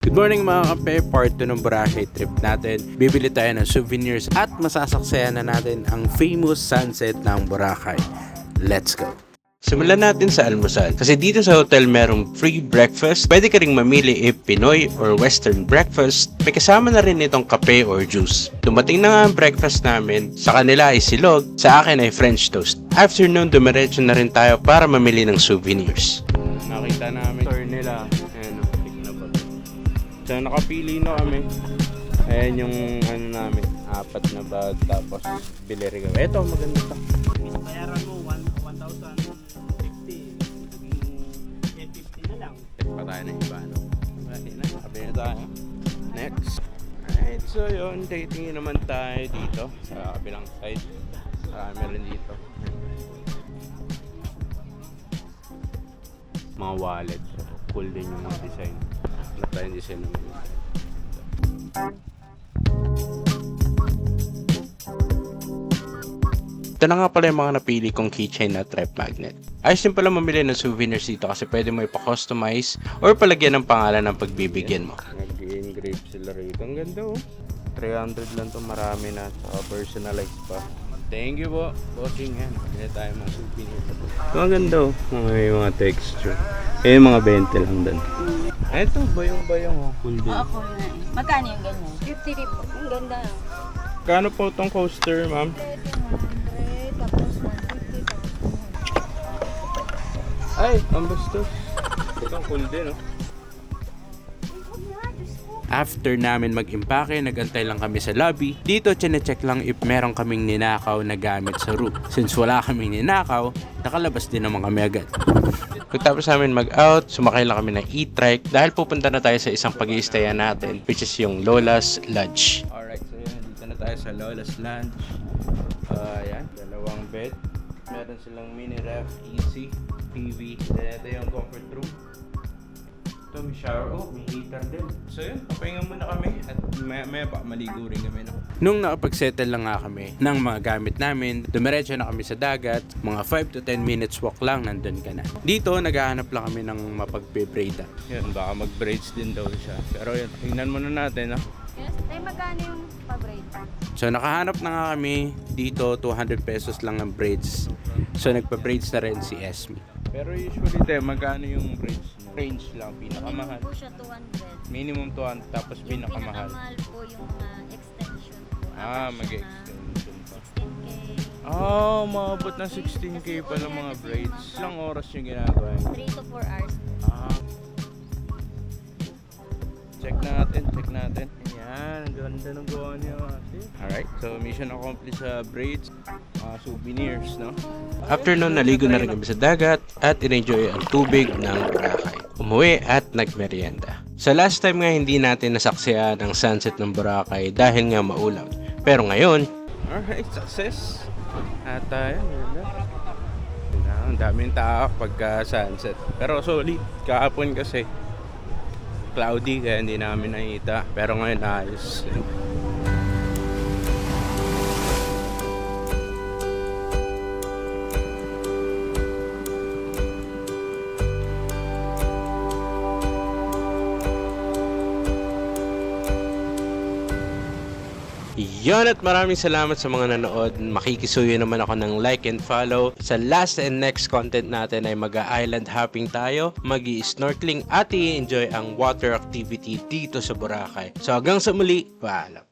Good morning mga kape, part 2 ng Boracay trip natin. Bibili tayo ng souvenirs at masasaksayan na natin ang famous sunset ng Boracay. Let's go! Simulan natin sa almusal. Kasi dito sa hotel merong free breakfast. Pwede ka ring mamili if Pinoy or Western breakfast. May kasama na rin itong kape or juice. Dumating na nga ang breakfast namin. Sa kanila ay silog, sa akin ay French toast. Afternoon, dumiretso na rin tayo para mamili ng souvenirs. Nakita namin store nila. So nakapili na kami. Ayan yung ano namin, apat na bag tapos bili rin kami. Ito maganda to. bayaran mo 1 1,050 1050 na lang Check pa tayo ng iba no. Ready na, na tayo. Next. Alright, so yun, dating naman tayo dito sa kabilang side. Marami rin dito. Mga wallet. So, cool din yung mga design. Wala tayong design naman. Ito na nga pala yung mga napili kong keychain at trap magnet. Ayos din pala mamili ng souvenirs dito kasi pwede mo ipa-customize or palagyan ng pangalan ng pagbibigyan mo. Nag-engrave sila rito. Ang ganda oh. 300 lang to marami na. Saka personalized pa. Thank you po. Bossing yan. Hindi tayo mga souvenir. Ang ganda oh. Mga, may mga texture. Eh, mga 20 lang doon. Eto, bayong-bayong oh. Cool din. Ako na eh. Magkano yung ganyan? 50 rin po. Ang ganda. Kano po tong coaster, ma'am? Pwede 100, tapos 150, tapos Ay, ang bastos. Ito cool din, oh. After namin mag-impake, nagantay lang kami sa lobby. Dito, chinecheck lang if meron kaming ninakaw na gamit sa room. Since wala kaming ninakaw, nakalabas din naman kami agad. Pagtapos namin mag-out, sumakay lang kami ng e-trike dahil pupunta na tayo sa isang pag natin, which is yung Lola's Lodge. Alright, so yun, dito na tayo sa Lola's Lodge. Uh, yan, dalawang bed. Meron silang mini ref, easy, TV. Then ito yung comfort room. Ito may shower. Oh, may heater din. So yun, papahinga muna kami at maya maya baka maligo rin kami. No? Nung nakapag-settle lang nga kami ng mga gamit namin, dumiretso na kami sa dagat. Mga 5 to 10 minutes walk lang, nandun ka na. Dito, naghahanap lang kami ng mapagbe-braida. Yun, baka mag-braids din daw siya. Pero yun, tingnan muna natin. No? Yes, tayo magkano yung pa-braid? So nakahanap na nga kami dito 200 pesos lang ang braids. So nagpa-braids na rin si Esme. Pero usually tayo magkano yung braids? Range lang pinakamahal. Minimum po siya 200. Minimum 200 tapos Yung pinakamahal. pinakamahal po yung ah, extension po. Ah, mag-extension pa. siya ng 16K. Ah, umabot ng 16k pala mga braids. Ilang oras yung ginagawa yun? 3 to 4 hours. Ah. Check natin, check natin. Ganda ng gawa niya ate. Alright, so mission accomplished sa braids, mga souvenirs, no? After nun, naligo na rin kami sa dagat at in-enjoy ang tubig ng Boracay. Umuwi at nagmerienda. Sa last time nga hindi natin nasaksiyan ang sunset ng Boracay dahil nga maulam. Pero ngayon, alright, success. At uh. Ganda, Ang daming tao pagka sunset. Pero solid, kahapon kasi cloudy kaya hindi namin nakita. Pero ngayon ayos. Yan at maraming salamat sa mga nanood. Makikisuyo naman ako ng like and follow. Sa last and next content natin ay mag-island hopping tayo, mag snorkeling at i-enjoy ang water activity dito sa Boracay. So hanggang sa muli, paalam.